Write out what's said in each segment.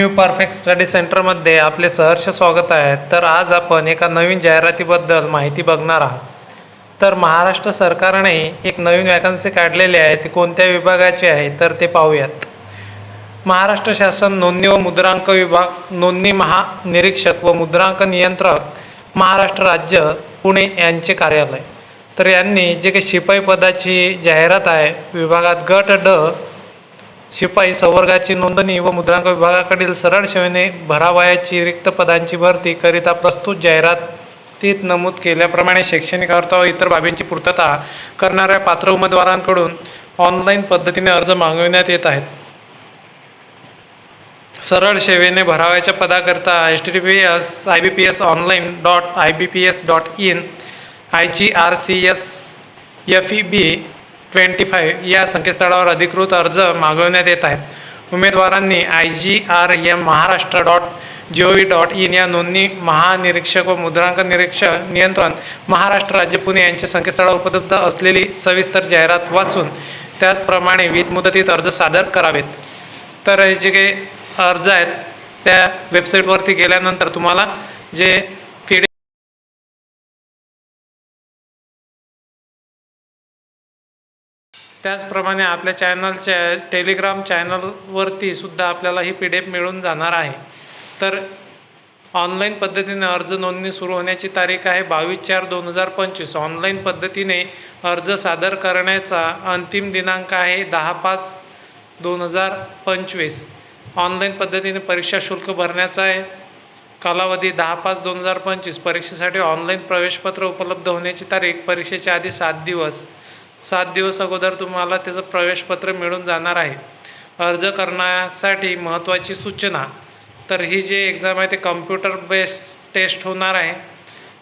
New perfect study सेंटरमध्ये आपले सहर्ष स्वागत आहे. तर आज आपण एका नवीन जाहिरातीबद्दल माहिती बघणार आहात. तर महाराष्ट्र सरकारने एक नवीन वॅकन्सी काढलेली आहे. ती कोणत्या विभागाची आहे? तर ते पाहूयात. महाराष्ट्र शासन नोंदणी व मुद्रांक विभाग नोंदणी महानिरीक्षक व मुद्रांक नियंत्रक महाराष्ट्र राज्य पुणे यांचे कार्यालय. तर यांनी जे काही शिपाई पदाची जाहिरात आहे विभागात गट ड शिपाई संवर्गाची नोंदणी व मुद्रांक विभागाकडील सरळ सेवेने भरावयाची रिक्त पदांची भरती करिता प्रस्तुत जाहिरातीत नमूद केल्याप्रमाणे शैक्षणिक अर्थ व इतर बाबींची पूर्तता करणाऱ्या पात्र उमेदवारांकडून ऑनलाईन पद्धतीने अर्ज मागविण्यात येत आहेत. सरळ सेवेने भरावयाच्या पदाकरता H T T P S I B P S online dot I B P S dot in I G R C S F E B twenty five या संकेतस्थळावर अधिकृत अर्ज मागवण्यात येत आहेत. उमेदवारांनी I G R M Maharashtra dot G O V dot in या नोंदणी महानिरीक्षक व मुद्रांक निरीक्षक नियंत्रण महाराष्ट्र राज्य पुणे यांच्या संकेतस्थळावर उपलब्ध असलेली सविस्तर जाहिरात वाचून त्याचप्रमाणे वीज मुदतीत अर्ज सादर करावेत. तर हे जे काही अर्ज आहेत त्या वेबसाईटवरती गेल्यानंतर तुम्हाला जे त्याचप्रमाणे आपल्या चॅनलच्या टेलिग्राम चॅनलवरती सुद्धा आपल्याला ही पी डी एफ मिळून जाणार आहे. तर ऑनलाईन पद्धतीने अर्ज नोंदणी सुरू होण्याची तारीख आहे बावीस चार दोन हजार पंचवीस. ऑनलाईन पद्धतीने अर्ज सादर करण्याचा अंतिम दिनांक आहे दहा पाच दोन हजार पंचवीस. ऑनलाईन पद्धतीने परीक्षा शुल्क भरण्याचा आहे. कालावधी दहा पाच दोन हजार पंचवीस. परीक्षेसाठी ऑनलाईन प्रवेशपत्र उपलब्ध होण्याची तारीख परीक्षेच्या आधी सात दिवस. सात दिवस अगोदर तुम्हाला त्याचं प्रवेशपत्र मिळून जाणार आहे. अर्ज करण्यासाठी महत्त्वाची सूचना. तर ही जी एक्झाम आहे ते कम्प्युटर बेस्ड टेस्ट होणार आहे.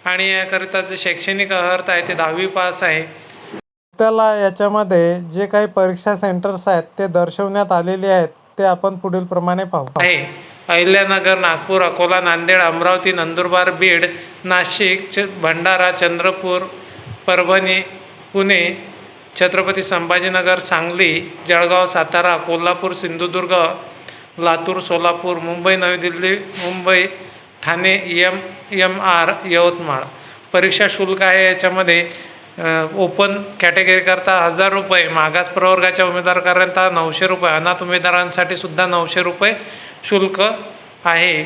आणि याकरिता जे शैक्षणिक अर्थ आहे ते दहावी पास आहे. आपल्याला याच्यामध्ये जे काही परीक्षा सेंटर्स आहेत ते दर्शवण्यात आलेले आहेत ते आपण पुढील प्रमाणे पाहू. आहे. अहिल्यानगर नागपूर अकोला नांदेड अमरावती नंदुरबार बीड नाशिक च Bhandara Chandrapur Parbhani Pune Chhatrapati Sambhajinagar Sangli Jalgaon Satara Kolhapur Sindhudurg Latur Solapur Mumbai Navi Delhi Mumbai Thane M M R Yavatmal. परीक्षा शुल्क आहे याच्यामध्ये ओपन कॅटेगरीकरता हजार रुपये मागास प्रवर्गाच्या उमेदवारकरता नऊशे रुपये अनाथ उमेदवारांसाठी सुद्धा नऊशे रुपये शुल्क आहे.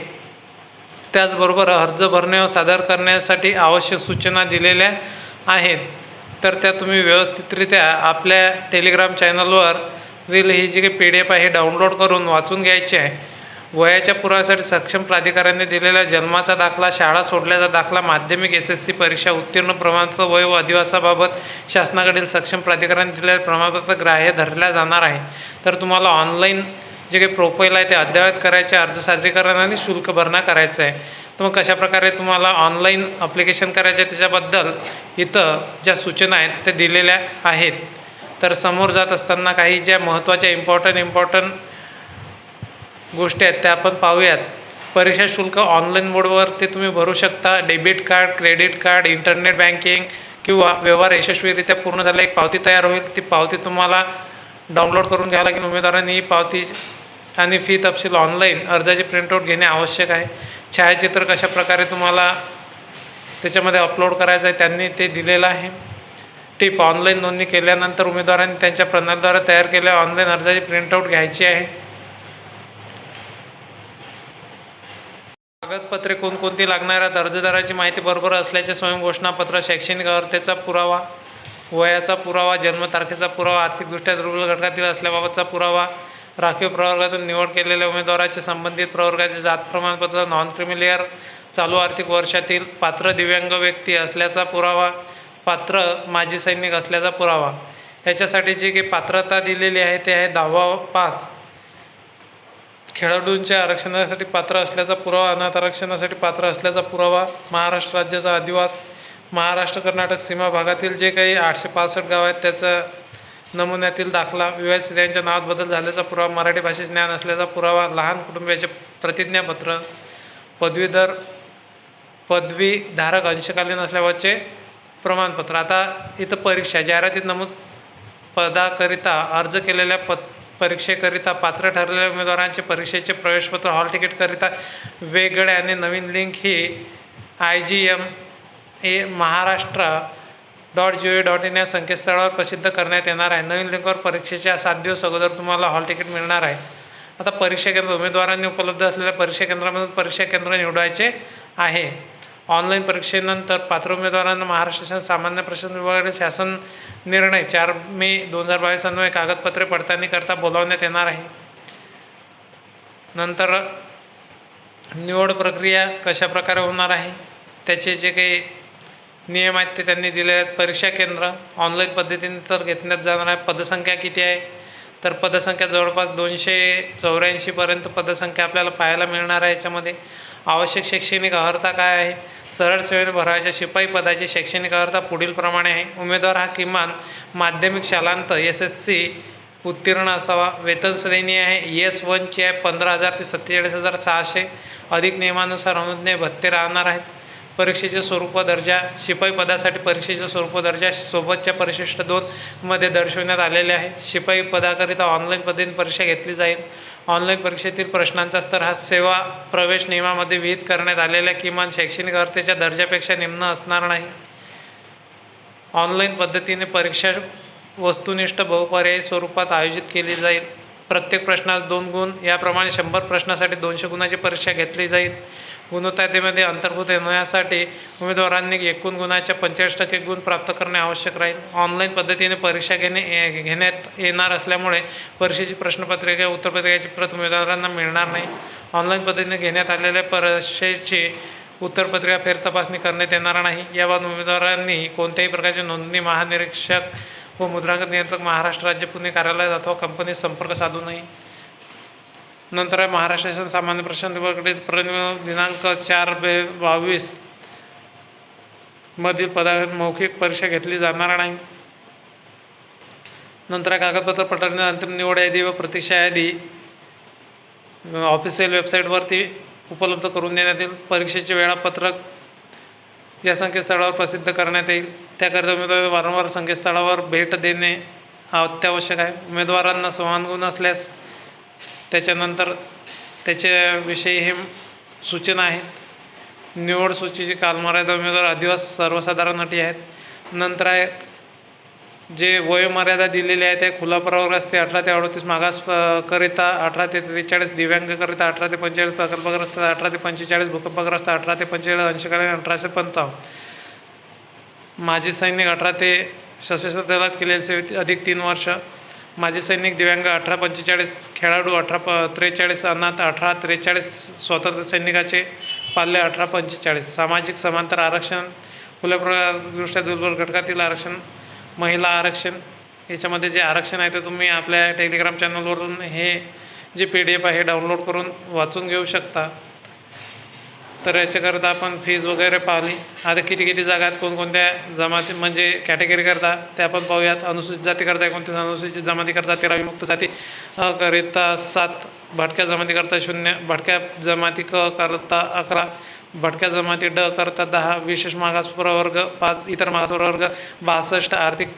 त्याचबरोबर अर्ज भरणे व सादर करण्यासाठी आवश्यक सूचना दिलेल्या आहेत. तर त्या तुम्ही व्यवस्थितरित्या आपल्या टेलिग्राम चॅनलवर रील ही जी काही पी डी एफ आहे डाउनलोड करून वाचून घ्यायची आहे. वयाच्या पुराव्यासाठी सक्षम प्राधिकाऱ्याने दिलेला जन्माचा दाखला शाळा सोडल्याचा दाखला माध्यमिक एस एस सी परीक्षा उत्तीर्ण प्रमाणपत्र वय व अधिवासाबाबत शासनाकडील सक्षम प्राधिकाऱ्याने दिलेले प्रमाणपत्र ग्राह्य धरल्या जाणार आहे. तर तुम्हाला ऑनलाईन जे काही प्रोफाईल आहे ते अद्ययावत करायचे अर्ज सादरीकरण आणि शुल्क भरणा करायचं आहे. तर मग कशाप्रकारे तुम्हाला ऑनलाईन अप्लिकेशन करायचं आहे त्याच्याबद्दल इथं ज्या सूचना आहेत त्या दिलेल्या आहेत. तर समोर जात असताना काही ज्या महत्त्वाच्या इम्पॉर्टंट इम्पॉर्टंट गोष्टी आहेत त्या आपण पाहूयात. परीक्षा शुल्क ऑनलाईन मोडवर ते तुम्ही भरू शकता. Debit card credit card internet banking किंवा व्यवहार यशस्वीरित्या पूर्ण झाला एक पावती तयार होईल. ती पावती तुम्हाला डाउनलोड करून घ्यावं लागेल. उमेदवारांनी ही पावती आणि फी तपशील ऑनलाईन अर्जाची प्रिंटआउट घेणे आवश्यक आहे. छायाचित्र कशा प्रकारे तुम्हाला त्याच्यामध्ये अपलोड करायचं आहे त्यांनी ते दिलेलं आहे. टिप ऑनलाईन नोंदणी केल्यानंतर उमेदवारांनी त्यांच्या प्रणालीद्वारे तयार केलेल्या ऑनलाईन अर्जाची प्रिंटआउट घ्यायची आहे. कागदपत्रे कोणकोणती लागणार आहेत अर्जदाराची माहिती बरोबर असल्याचे स्वयंघोषणापत्र शैक्षणिक अर्हतेचा पुरावा वयाचा पुरावा जन्मतारखेचा पुरावा आर्थिकदृष्ट्या दुर्बल घटकातील असल्याबाबतचा पुरावा राखीव प्रवर्गातून निवड केलेल्या उमेदवाराचे संबंधित प्रवर्गाचे जात प्रमाणपत्र नॉन क्रिमिलियर चालू आर्थिक वर्षातील पात्र दिव्यांग व्यक्ती असल्याचा पुरावा पात्र माजी सैनिक असल्याचा पुरावा. याच्यासाठी जी काही पात्रता दिलेली आहे ते आहे दहावा पास. खेळाडूंच्या आरक्षणासाठी पात्र असल्याचा पुरावा अनाथ आरक्षणासाठी पात्र असल्याचा पुरावा महाराष्ट्र राज्याचा अधिवास महाराष्ट्र कर्नाटक सीमा भागातील जे काही आठशे पासष्ट गाव आहेत त्याचा नमुन्यातील दाखला विवाहित स्त्रियांच्या नावात बदल झाल्याचा पुरावा मराठी भाषेत ज्ञान असल्याचा पुरावा लहान कुटुंबियाचे प्रतिज्ञापत्र पदवीधर पदवीधारक अंशकालीन असल्याबाबतचे प्रमाणपत्र. आता इथं परीक्षा जाहिरातीत नमूद पदाकरिता अर्ज केलेल्या पद परीक्षेकरिता पात्र ठरलेल्या उमेदवारांचे परीक्षेचे प्रवेशपत्र हॉल तिकीटकरिता वेगळे आणि नवीन link he I G M A Maharashtra dot G O dot in या संकेतस्थळावर प्रसिद्ध करण्यात येणार आहे. नवीन लिंकवर परीक्षेच्या सात दिवस अगोदर तुम्हाला हॉल तिकीट मिळणार आहे. आता परीक्षा केंद्र उमेदवारांनी उपलब्ध असलेल्या परीक्षा केंद्रामधून परीक्षा केंद्र निवडायचे आहे. ऑनलाईन परीक्षेनंतर पात्र उमेदवारांना महाराष्ट्र शासन सामान्य प्रशासन विभागाकडे शासन निर्णय चार मे दोन हजार बावीस अन्वये कागदपत्रे पडताळणी करता बोलावण्यात येणार आहे. नंतर निवड प्रक्रिया कशा प्रकारे होणार आहे? त्याचे जे काही नियम आहेत ते त्यांनी दिले आहेत. परीक्षा केंद्र ऑनलाईन पद्धतीने तर घेतण्यात जाणार आहे. पदसंख्या किती आहे? तर पदसंख्या जवळपास दोनशे चौऱ्याऐंशीपर्यंत पदसंख्या आपल्याला पाहायला मिळणार आहे याच्यामध्ये. आवश्यक शैक्षणिक अर्हता काय आहे? सरळ सेवेने भरायच्या शिपाई पदाची शैक्षणिक अर्हता पुढीलप्रमाणे आहे. उमेदवार हा किमान माध्यमिक शालांत एस एस सी उत्तीर्ण असावा. वेतन श्रेणी आहे. एस वनची आहे पंधरा हजार ते सत्तेचाळीस हजार सहाशे. अधिक नियमानुसार अनुज्ञेय भत्ते राहणार आहेत. परीक्षेचे स्वरूप दर्जा शिपाई पदासाठी परीक्षेचे स्वरूप दर्जा सोबतच्या परिशिष्ट दोनमध्ये दर्शवण्यात आलेले आहे. शिपाई पदाकरिता ऑनलाईन पद्धतीने परीक्षा घेतली जाईल. ऑनलाईन परीक्षेतील प्रश्नांचा स्तर हा सेवा प्रवेश नियमामध्ये विहित करण्यात आलेल्या किमान शैक्षणिक अर्हतेच्या दर्जापेक्षा निम्न असणार नाही. ऑनलाईन पद्धतीने परीक्षा वस्तुनिष्ठ बहुपर्यायी स्वरूपात आयोजित केली जाईल. प्रत्येक प्रश्नास दोन गुण. याप्रमाणे शंभर प्रश्नासाठी दोनशे गुणाची परीक्षा घेतली जाईल. गुणवत्तातेमध्ये अंतर्भूत येण्यासाठी उमेदवारांनी एकूण गुणाच्या पंचेचाळीस टक्के गुण प्राप्त करणे आवश्यक राहील. ऑनलाईन पद्धतीने परीक्षा घेणे ए- घेण्यात येणार असल्यामुळे परीक्षेची प्रश्नपत्रिका उत्तरपत्रिकेची प्रत उमेदवारांना मिळणार नाही. ऑनलाईन पद्धतीने घेण्यात आलेल्या परीक्षेची उत्तरपत्रिका फेरतपासणी करण्यात येणार नाही. याबाबत उमेदवारांनी कोणत्याही प्रकारची नोंदणी महानिरीक्षक व मुद्रांक नियंत्रक महाराष्ट्र राज्य पुणे कार्यालयात अथवा कंपनीत संपर्क साधू नये. नंतर आहे महाराष्ट्र शासन सामान्य प्रशासन विभागाकडे प्र- दिनांक चार बे बावीस मधील पदा मौखिक परीक्षा घेतली जाणार नाही. नंतर कागदपत्र पडताळणी अंतिम निवड यादी व प्रतीक्षा यादी. ऑफिशियल वेबसाईटवरती उपलब्ध करून देण्यात येईल. परीक्षेचे वेळापत्रक या संकेतस्थळावर प्रसिद्ध करण्यात येईल. त्याकरिता उमेदवार वारंवार संकेतस्थळावर भेट देणे अत्यावश्यक आहे. उमेदवारांना समान गुण असल्यास त्याच्यानंतर त्याच्याविषयी हे सूचना आहेत. निवड सूचीची कालमर्यादा उमेदवार आदिवास सर्वसाधारण अटी आहेत. नंतर आहे जे वयोमर्यादा दिलेली आहे ते खुला प्रवर्ग असते. अठरा ते अडतीस मागास करिता अठरा ते त्रेचाळीस दिव्यांगकरिता अठरा ते पंचेचाळीस प्रकल्पग्रस्त अठरा ते पंचेचाळीस भूकंपग्रस्त अठरा ते पंचेचाळीस अंशकालीन अठराशे पंचावन्न माजी सैनिक अठरा ते सशस्त्र दलात केलेले सेवेत अधिक तीन वर्ष. माजी सैनिक दिव्यांग अठरा पंचेचाळीस खेळाडू अठरा प त्रेचाळीस अनाथ अठरा त्रेचाळीस स्वतंत्र सैनिकाचे पाल्य अठरा पंचेचाळीस. सामाजिक समांतर आरक्षण खुल्या प्रकारदृष्ट्या दुर्बल घटकातील आरक्षण महिला आरक्षण याच्यामध्ये जे आरक्षण आहे ते तुम्ही आपल्या टेलिग्राम चॅनलवरून हे जे पी डी एफ आहे डाउनलोड करून वाचून घेऊ शकता. तर याच्याकरता आपण फीज वगैरे पाहिली आता किती किती जागा आहेत कोणकोणत्या जमाती म्हणजे कॅटेगरी करता ते आपण पाहूयात. अनुसूचित जाती करता एकोणतीस अनुसूचित जमाती करता तेरा विमुक्त जाती करिता सात भटक्या जमाती करता शून्य भटक्या जमाती क करता अकरा भटक्या जमाती ड करता दहा विशेष मागास प्रवर्ग पाच इतर मागास प्रवर्ग बासष्ट आर्थिक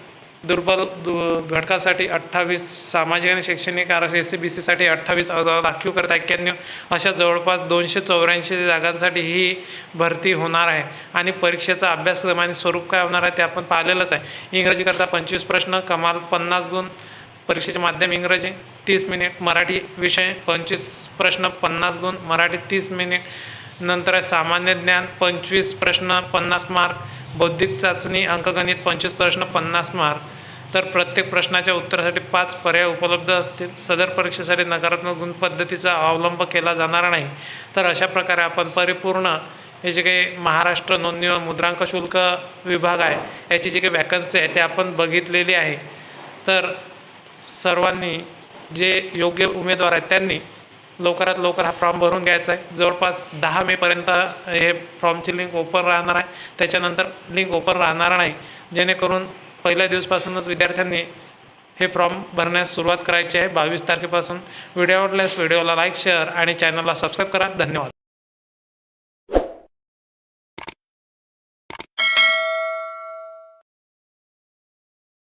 दुर्बल दु घटकासाठी अठ्ठावीस सामाजिक आणि शैक्षणिक आरक्षण एस सी बी सीसाठी अठ्ठावीस राखीव करता एक्क्याण्णव अशा जवळपास दोनशे चौऱ्याऐंशी जागांसाठी ही भरती होणार आहे. आणि परीक्षेचा अभ्यासक्रम आणि स्वरूप काय होणार आहे ते आपण पाहिलेलंच आहे. इंग्रजीकरता पंचवीस प्रश्न कमाल पन्नास गुण परीक्षेचे माध्यम इंग्रजी तीस मिनिट मराठी विषय पंचवीस प्रश्न पन्नास गुण मराठी तीस मिनिट नंतर आहे सामान्य ज्ञान पंचवीस प्रश्न पन्नास मार्क बौद्धिक चाचणी अंकगणित पंचवीस प्रश्न पन्नास मार्क. तर प्रत्येक प्रश्नाच्या उत्तरासाठी पाच पर्याय उपलब्ध असतील. सदर परीक्षेसाठी नकारात्मक गुण पद्धतीचा अवलंब केला जाणार नाही. तर अशा प्रकारे आपण परिपूर्ण हे जे काही महाराष्ट्र नोंदणी व मुद्रांक शुल्क विभाग आहे याची जी काही वॅकन्सी आहे ते आपण बघितलेली आहे. तर सर्वांनी जे योग्य उमेदवार आहेत त्यांनी लवकरात लवकर हा फॉर्म भरून घ्यायचा आहे. जवळपास दहा मेपर्यंत हे फॉर्मची लिंक ओपन राहणार आहे. त्याच्यानंतर लिंक ओपन राहणार नाही. जेणेकरून पहिल्या दिवसपासूनच विद्यार्थ्यांनी हे फॉर्म भरण्यास सुरुवात करायची आहे. बावीस तारखेपासून. व्हिडिओ आवडल्यास व्हिडिओला लाईक शेअर आणि चॅनलला सबस्क्राईब करा. धन्यवाद.